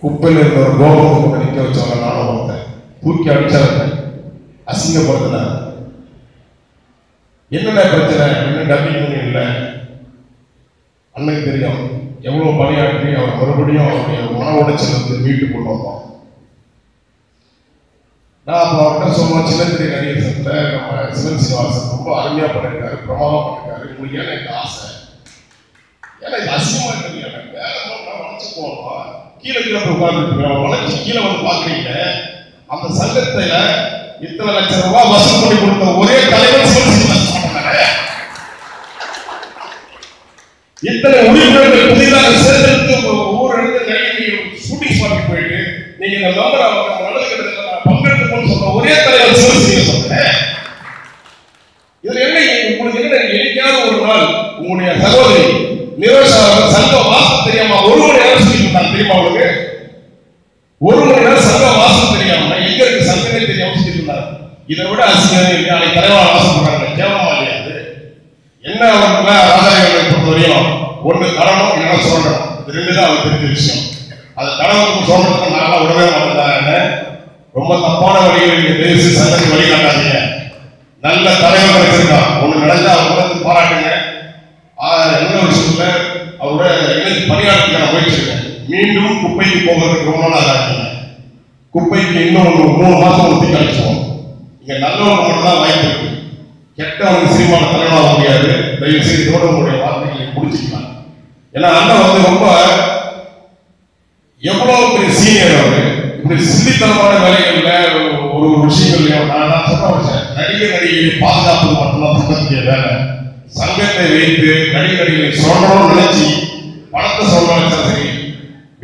குப்பையில் இருந்த ஒரு கோபம் நிற்க வச்சவங்க நானும் ஒருத்தன். தூக்கி அடிச்சாங்க அசிங்கப்படுத்தினார் என்னென்ன பிரச்சனை? என்ன டப்பிங் இல்லை. அண்ணனுக்கு தெரியும். எவ்வளவு பணியாற்றி அவர் மறுபடியும் அவருடைய மன உடைச்சல் வந்து மீட்டு கொண்டு வந்தோம் நான் அப்போ அவர்கிட்ட சொன்னோம் சின்னத்திரை நடிகர் சங்கத்தில் நம்ம சிவன் சிவாசன் ரொம்ப அருமையா பண்ணிருக்காரு பிரமாதம் பண்ணிருக்காரு. உங்களுக்கு ஏன்னா எனக்கு ஆசை? ஏன்னா இது அசிங்கமா இருக்கு. நான் கீழே கீழே போய் உட்கார்ந்துட்டு வளர்ச்சி கீழே வந்து பாக்குறீங்க அந்த சங்கத்துல இத்தனை லட்சம் ரூபாய் வசூல் பண்ணி கொடுத்த ஒரே தலைவர் இத்தனை உறுப்பினர்கள் புதிதாக சேர்ந்தெடுத்து ஒவ்வொரு இடத்துல நடிகை ஷூட்டிங் ஸ்பாட்டுக்கு போயிட்டு நீங்க இந்த மெம்பர் அவங்க பங்கெடுத்துக்கணும்னு சொன்ன ஒரே தலைவர் சிவசேனை சொன்னேன் இதுல என்ன உங்களுக்கு என்ன என்னைக்காவது ஒரு நாள் உங்களுடைய சகோதரி சங்க வாசம் தெரியாம ஒரு மணி நேரம் சொல்லிட்டு தெரியுமா உங்களுக்கு? ஒரு மணி நேரம் சங்க வாசம் தெரியாம எங்க இருக்கு சங்கமே தெரியாம சொல்லிட்டு இருந்தாங்க இதை விட அசிங்கம் இல்லையா? அன்னைக்கு தலைவா வாசம் பண்றாங்க கேவலமா இல்லையா அது? என்ன ராஜாங்களை பொறுத்தவரையும் ஒண்ணு கடனும் என்ன சொல்லணும் இது ரெண்டு தான் அவருக்கு தெரிஞ்ச விஷயம். அது கடவுளுக்கு சொல்றதுக்கு நான்லாம் விடவே மாட்டேங்கிறாங்க ரொம்ப தப்பான வழிகளில் நீங்க பேசி சங்கத்தை வழி காட்டாதீங்க நல்ல தலைவர் கிடைச்சிருக்கான் அவரோட இணைந்து பணியாற்றுக்கான மீண்டும் குப்பைக்கு போகிறதுக்கு ரொம்ப நாள் ஆகுங்க குப்பைக்கு இன்னும் ஒரு மூணு மாதம் ஒத்தி கழிச்சோம் இங்கே நல்லவங்க மட்டும் தான் வாய்ப்பு இருக்கு. கெட்டவங்க சினிமாவில் தலைவனாக முடியாது. தயவு செய்து இதோட உங்களுடைய வார்த்தைகளை முடிச்சுக்கலாம். ஏன்னா அண்ணன் வந்து ரொம்ப எவ்வளவு பெரிய சீனியர் அவர். இப்படி சில்லித்தனமான வேலைகளில் ஒரு விஷயங்கள் நான் நான் சொல்ல வச்சேன் நடிகர் நடிகைகளை பாதுகாப்பது மட்டும்தான் சங்கத்துடைய வேலை. சங்கத்தை வைத்து நடிகை நடிகைகளை சொல்லணும்னு நினைச்சு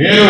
வேறு